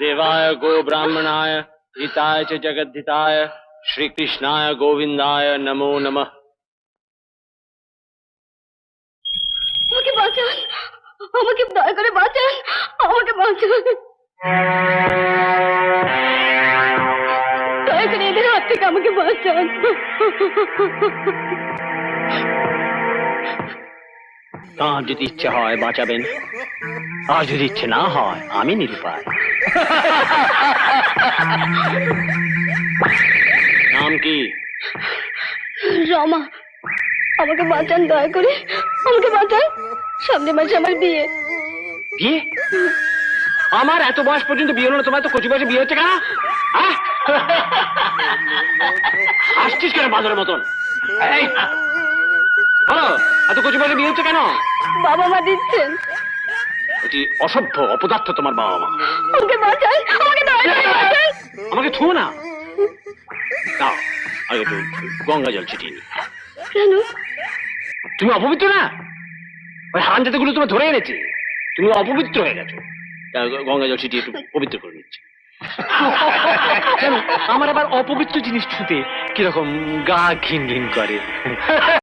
गोविंदाय गो ब्राह्मणाय हिताय च जगद्धिताय श्री कृष्णाय गोविंदाय नमो नमः আমাকে বাঁচান আমাকে দয়া করে বাঁচান আমাকে বাঁচান দয়া করে এদের হাত থেকে আমাকে বাঁচান তাঁর যদি ইচ্ছে হয় বাঁচাবেন। আর যদি ইচ্ছে না হয় আমি নিরুপায়। নাম কি? রমা আমাকে বাঁচান দয়া করে। আমাকে বাঁচান। সামনে মাসে আমার বিয়ে। বিয়ে? আমার এত বয়স পর্যন্ত বিয়ে হলো না তোমার তো কচি বয়সে বিয়ে হচ্ছে কেন? আসছিস কেন বাঁদরের মতন? বলো এত কচি বয়সে বিয়ে হচ্ছে কেন? বাবা মা দিচ্ছেন। অতি অসভ্য অপদার্থ তোমার বাবা মা। আমাকে বাঁচান আমাকে বাঁচান আমাকে ছুঁয়ো না। দাও আগে একটু গঙ্গা জল ছিটিয়ে নি কেন তুমি অপবিত্র না? ওই হারানগুলো তোমার ধরে এনেছে। তুমি অপবিত্র হয়ে গেছো। গঙ্গা জল ছিটিয়ে একটু পবিত্র করে নিচ্ছে। আমার আবার অপবিত্র জিনিস ছুতে কীরকম গা ঘিন ঘিন করে।